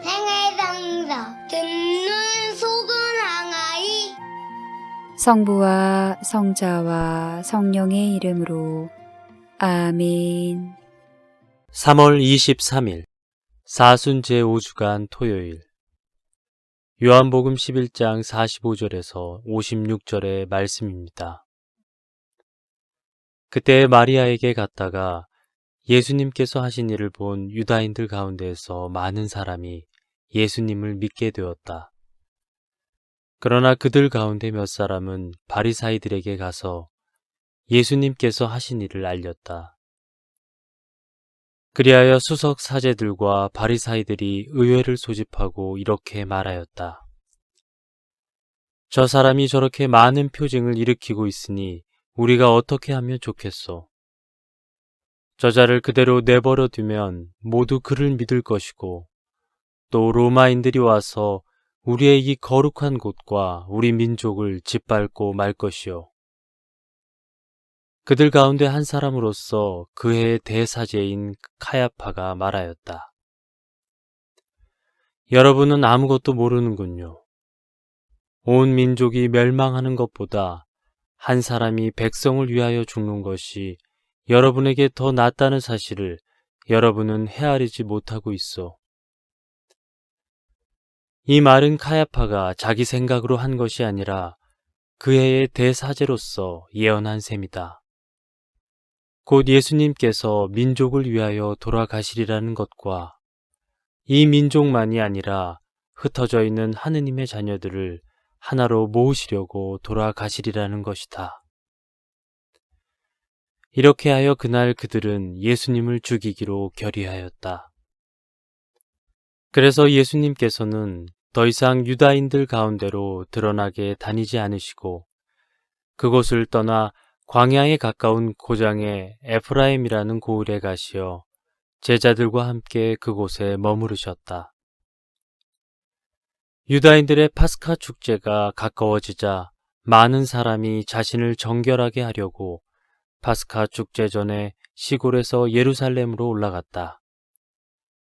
생애상서 듣는 속은 항아리 성부와 성자와 성령의 이름으로 아멘. 3월 23일 사순 제5주간 토요일 요한복음 11장 45절에서 56절의 말씀입니다. 그때 마리아에게 갔다가 예수님께서 하신 일을 본 유다인들 가운데에서 많은 사람이 예수님을 믿게 되었다. 그러나 그들 가운데 몇 사람은 바리사이들에게 가서 예수님께서 하신 일을 알렸다. 그리하여 수석 사제들과 바리사이들이 의회를 소집하고 이렇게 말하였다. 저 사람이 저렇게 많은 표징을 일으키고 있으니 우리가 어떻게 하면 좋겠소? 저자를 그대로 내버려 두면 모두 그를 믿을 것이고 또 로마인들이 와서 우리의 이 거룩한 곳과 우리 민족을 짓밟고 말 것이요. 그들 가운데 한 사람으로서 그 해의 대사제인 카야파가 말하였다. 여러분은 아무것도 모르는군요. 온 민족이 멸망하는 것보다 한 사람이 백성을 위하여 죽는 것이 여러분에게 더 낫다는 사실을 여러분은 헤아리지 못하고 있어. 이 말은 카야파가 자기 생각으로 한 것이 아니라 그 해의 대사제로서 예언한 셈이다. 곧 예수님께서 민족을 위하여 돌아가시리라는 것과 이 민족만이 아니라 흩어져 있는 하느님의 자녀들을 하나로 모으시려고 돌아가시리라는 것이다. 이렇게 하여 그날 그들은 예수님을 죽이기로 결의하였다. 그래서 예수님께서는 더 이상 유다인들 가운데로 드러나게 다니지 않으시고 그곳을 떠나 광야에 가까운 고장의 에프라임이라는 고을에 가시어 제자들과 함께 그곳에 머무르셨다. 유다인들의 파스카 축제가 가까워지자 많은 사람이 자신을 정결하게 하려고 파스카 축제 전에 시골에서 예루살렘으로 올라갔다.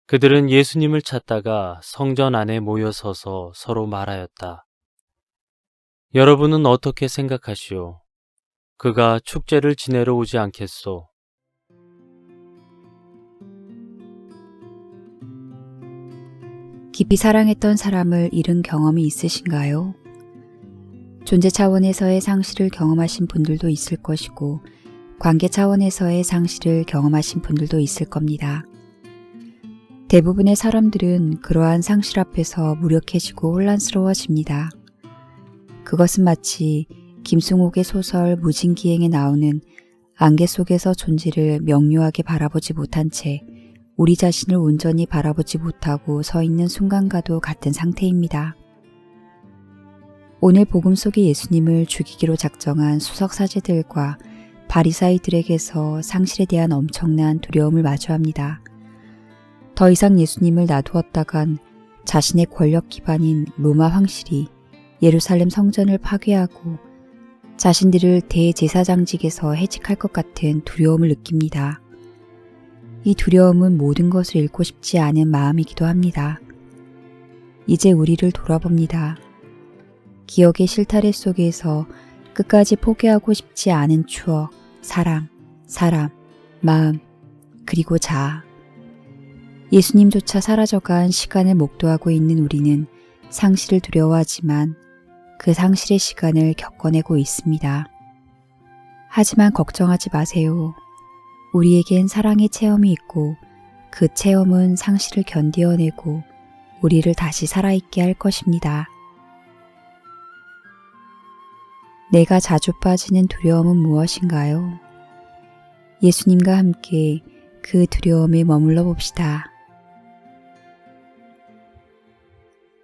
그들은 예수님을 찾다가 성전 안에 모여 서서 서로 말하였다. 여러분은 어떻게 생각하시오? 그가 축제를 지내러 오지 않겠소? 깊이 사랑했던 사람을 잃은 경험이 있으신가요? 존재 차원에서의 상실을 경험하신 분들도 있을 것이고, 관계 차원에서의 상실을 경험하신 분들도 있을 겁니다. 대부분의 사람들은 그러한 상실 앞에서 무력해지고 혼란스러워집니다. 그것은 마치 김승옥의 소설 무진기행에 나오는 안개 속에서 존재를 명료하게 바라보지 못한 채 우리 자신을 온전히 바라보지 못하고 서 있는 순간과도 같은 상태입니다. 오늘 복음 속의 예수님을 죽이기로 작정한 수석 사제들과 바리사이들에게서 상실에 대한 엄청난 두려움을 마주합니다. 더 이상 예수님을 놔두었다간 자신의 권력 기반인 로마 황실이 예루살렘 성전을 파괴하고 자신들을 대제사장직에서 해직할 것 같은 두려움을 느낍니다. 이 두려움은 모든 것을 잃고 싶지 않은 마음이기도 합니다. 이제 우리를 돌아봅니다. 기억의 실타래 속에서 끝까지 포기하고 싶지 않은 추억, 사랑, 사람, 마음, 그리고 자아. 예수님조차 사라져간 시간을 목도하고 있는 우리는 상실을 두려워하지만 그 상실의 시간을 겪어내고 있습니다. 하지만 걱정하지 마세요. 우리에겐 사랑의 체험이 있고 그 체험은 상실을 견디어내고 우리를 다시 살아있게 할 것입니다. 내가 자주 빠지는 두려움은 무엇인가요? 예수님과 함께 그 두려움에 머물러 봅시다.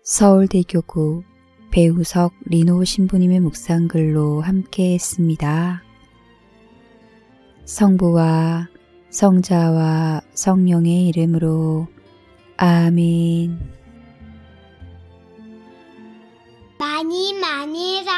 서울대교구 배우석 리노 신부님의 묵상글로 함께 했습니다. 성부와 성자와 성령의 이름으로 아멘. 많이 많이.